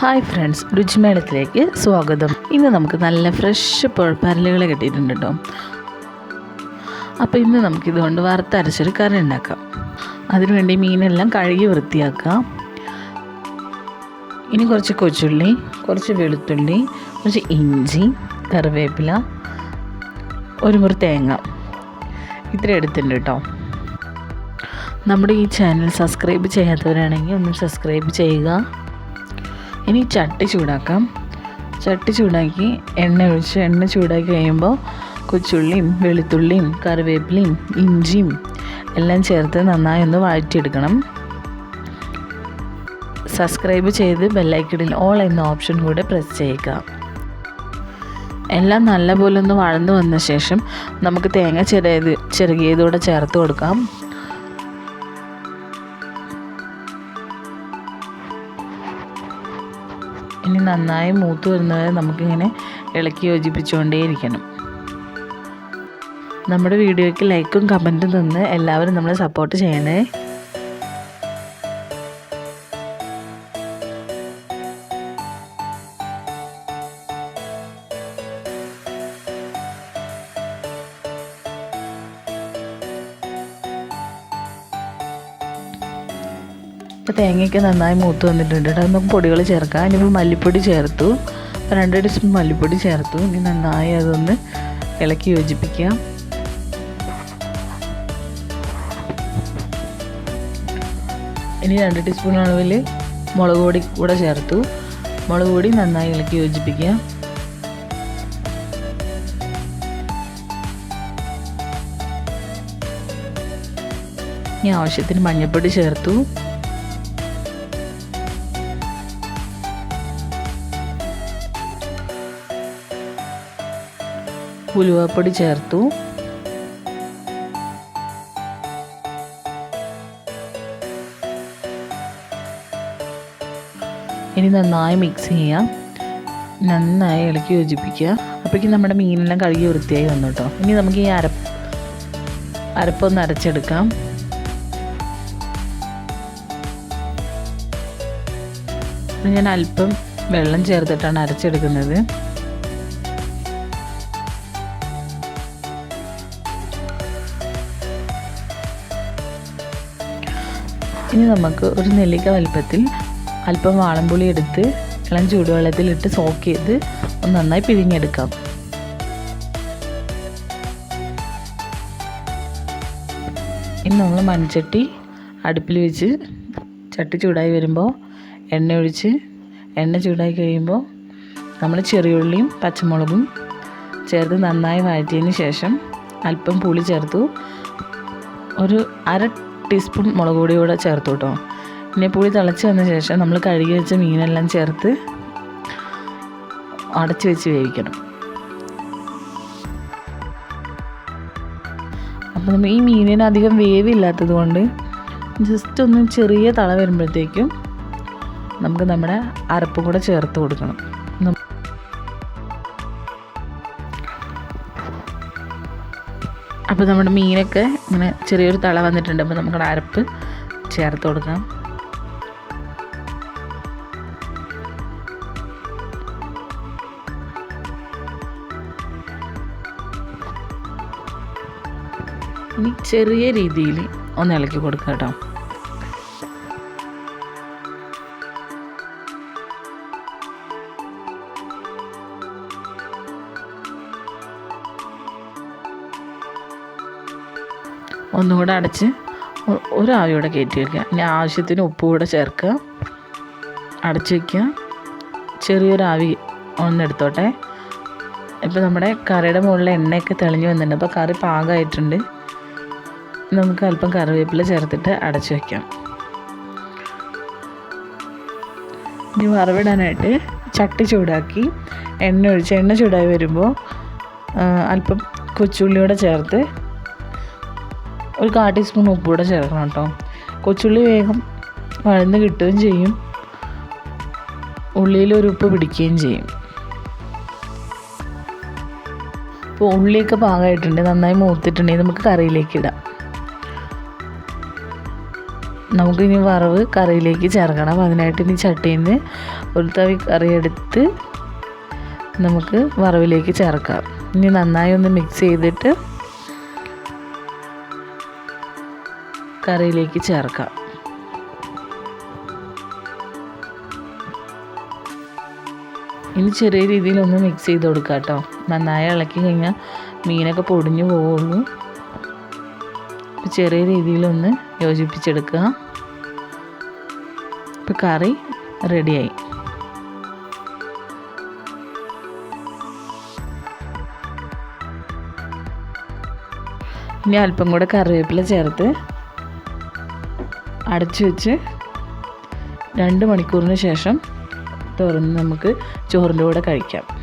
Hi friends രുചിമേളത്തിലേക്ക് സ്വാഗതം. ഇന്ന് നമുക്ക് നല്ല ഫ്രഷ് പുഴപ്പരലുകൾ കിട്ടിയിട്ടുണ്ട് കേട്ടോ അപ്പോൾ ഇന്ന് നമുക്കിതുകൊണ്ട് വറുത്തരച്ചൊരു കറി ഉണ്ടാക്കാം. അതിനുവേണ്ടി മീനെല്ലാം കഴുകി വൃത്തിയാക്കാം. ഇനി കുറച്ച് കൊച്ചുള്ളി കുറച്ച് വെളുത്തുള്ളി കുറച്ച് ഇഞ്ചി കറിവേപ്പില ഒരു മുറി തേങ്ങ. ഇത്ര എടുത്തിട്ടുണ്ട് കേട്ടോ നമ്മുടെ ഈ ചാനൽ സബ്സ്ക്രൈബ് ചെയ്യാത്തവരാണെങ്കിൽ ഒന്ന് സബ്സ്ക്രൈബ് ചെയ്യുക. ഇനി ചട്ടി ചൂടാക്കാം. ചട്ടി ചൂടാക്കി എണ്ണ ഒഴിച്ച് എണ്ണ ചൂടാക്കി കഴിയുമ്പോൾ കൊച്ചുള്ളിയും വെളുത്തുള്ളിയും കറിവേപ്പിലയും ഇഞ്ചിയും എല്ലാം ചേർത്ത് നന്നായി ഒന്ന് വഴറ്റിയെടുക്കണം. സബ്സ്ക്രൈബ് ചെയ്ത് ബെല്ലൈക്കണിൽ ഓൾ എന്ന ഓപ്ഷൻ കൂടെ പ്രസ് ചെയ്യുക. എല്ലാം നല്ലപോലെ ഒന്ന് വഴന്നു വന്ന ശേഷം നമുക്ക് തേങ്ങ ചെറിയത് ചെറുകിയതോടെ ചേർത്ത് കൊടുക്കാം. ഇനി നന്നായി മൂത്ത് വരുന്നവരെ നമുക്കിങ്ങനെ ഇളക്കി യോജിപ്പിച്ചുകൊണ്ടേയിരിക്കണം. നമ്മുടെ വീഡിയോയ്ക്ക് ലൈക്കും കമന്റും തന്ന് എല്ലാവരും നമ്മളെ സപ്പോർട്ട് ചെയ്യണേ. ഇപ്പോൾ തേങ്ങയൊക്കെ നന്നായി മൂത്ത് വന്നിട്ടുണ്ട് കേട്ടോ. നമുക്ക് പൊടികൾ ചേർക്കാം. ഇനിയിപ്പോൾ മല്ലിപ്പൊടി ചേർത്തു. രണ്ട് ടീസ്പൂൺ മല്ലിപ്പൊടി ചേർത്തു. ഇനി നന്നായി അതൊന്ന് ഇളക്കി യോജിപ്പിക്കാം. ഇനി രണ്ട് ടീസ്പൂൺ അളവിൽ മുളക് പൊടി കൂടെ ചേർത്തു. മുളക് പൊടി നന്നായി ഇളക്കി യോജിപ്പിക്കാം. ഇനി ആവശ്യത്തിന് മഞ്ഞൾപ്പൊടി ചേർത്തു. ഉലുവപ്പൊടി ചേർത്തു. ഇനി നന്നായി മിക്സ് ചെയ്യാം നന്നായി ഇളക്കി യോജിപ്പിക്കുക. അപ്പോഴേക്കും നമ്മുടെ മീനെല്ലാം കഴുകി വൃത്തിയായി വന്നു കേട്ടോ. ഇനി നമുക്ക് ഈ അരപ്പ് അരപ്പൊന്ന് അരച്ചെടുക്കാം. ഞാൻ അല്പം വെള്ളം ചേർത്തിട്ടാണ് അരച്ചെടുക്കുന്നത്. ഇനി നമുക്ക് ഒരു നെല്ലിക്ക വലുപ്പത്തിൽ അല്പം വാളംപുളി എടുത്ത് ഇളം ചൂടുവെള്ളത്തിലിട്ട് സോക്ക് ചെയ്ത് ഒന്ന് നന്നായി പിഴിഞ്ഞെടുക്കാം. ഇനി നമ്മൾ മൺചട്ടി അടുപ്പിൽ വെച്ച് ചട്ടി ചൂടായി വരുമ്പോൾ എണ്ണ ഒഴിച്ച് എണ്ണ ചൂടായി കഴിയുമ്പോൾ നമ്മൾ ചെറിയുള്ളിയും പച്ചമുളകും ചേർത്ത് നന്നായി വഴറ്റിയതിന് ശേഷം അല്പം പുളി ചേർത്തു. ഒരു അര ടീസ്പൂൺ മുളക് പൊടി കൂടെ ചേർത്ത് കേട്ടോ. പിന്നെ പുളി തിളച്ച് വന്ന ശേഷം നമ്മൾ കഴുകി വെച്ച മീനെല്ലാം ചേർത്ത് അടച്ചു വെച്ച് വേവിക്കണം. അപ്പം നമ്മൾ ഈ മീനിന് അധികം വേവില്ലാത്തത് കൊണ്ട് ജസ്റ്റ് ഒന്ന് ചെറിയ തള വരുമ്പോഴത്തേക്കും നമുക്ക് നമ്മുടെ അരപ്പും കൂടെ ചേർത്ത് കൊടുക്കണം. അപ്പോൾ നമ്മുടെ മീനൊക്കെ ഇങ്ങനെ ചെറിയൊരു തള വന്നിട്ടുണ്ട്. അപ്പോൾ നമുക്ക് അരപ്പ് ചേർത്ത് കൊടുക്കാം. ഇനി ചെറിയ രീതിയിൽ ഒന്ന് ഇളക്കി കൊടുക്കാം കേട്ടോ. ഒന്നുകൂടെ അടച്ച് ഒരു ആവി കൂടെ കയറ്റി വയ്ക്കുക ഇനി ആവശ്യത്തിന് ഉപ്പ് കൂടെ ചേർക്കുക. അടച്ച് വയ്ക്കുക ചെറിയൊരു ആവി ഒന്നെടുത്തോട്ടെ ഇപ്പോൾ നമ്മുടെ കറിയുടെ മുകളിൽ എണ്ണയൊക്കെ തെളിഞ്ഞു വന്നിട്ടുണ്ട്. അപ്പോൾ കറി പാകമായിട്ടുണ്ട്. നമുക്ക് അല്പം കറിവേപ്പില ചേർത്തിട്ട് അടച്ച് വയ്ക്കാം ഇനി വറവിടാനായിട്ട് ചട്ടി ചൂടാക്കി എണ്ണ ഒഴിച്ച്. എണ്ണ ചൂടായി വരുമ്പോൾ അല്പം കൊച്ചുള്ളിയോടെ ചേർത്ത് ഒരു കാ ടീസ്പൂൺ ഉപ്പൂടെ ചേർക്കണം കേട്ടോ. കൊച്ചുള്ളി വേഗം വഴന്ന് കിട്ടുകയും ചെയ്യും. ഉള്ളിയിൽ ഒരു ഉപ്പ് പിടിക്കുകയും ചെയ്യും. ഇപ്പോൾ ഉള്ളിയൊക്കെ പാകമായിട്ടുണ്ട്. നന്നായി മൂത്തിട്ടുണ്ടെങ്കിൽ നമുക്ക് കറിയിലേക്ക് ഇടാം. നമുക്കിനി വറവ് കറിയിലേക്ക് ചേർക്കണം. അതിനായിട്ട് ഇനി ചട്ടിയിൽ നിന്ന് ഒരു തവി കറിയെടുത്ത് നമുക്ക് വറവിലേക്ക് ചേർക്കാം. ഇനി നന്നായി ഒന്ന് മിക്സ് ചെയ്തിട്ട് കറിയിലേക്ക് ചേർക്കാം. ഇനി ചെറിയ രീതിയിൽ ഒന്ന് മിക്സ് ചെയ്ത് കൊടുക്കുക കേട്ടോ. നന്നായി ഇളക്കി കഴിഞ്ഞാൽ മീനൊക്കെ പൊടിഞ്ഞു പോവുള്ളൂ. ചെറിയ രീതിയിലൊന്ന് യോജിപ്പിച്ചെടുക്കുക. ഇപ്പം കറി റെഡിയായി ഇനി അല്പം കൂടെ കറിവേപ്പില ചേർത്ത് അടച്ചു വെച്ച് രണ്ട് മണിക്കൂറിന് ശേഷം തുറന്ന് നമുക്ക് ചോറിന്റെ കൂടെ കഴിക്കാം.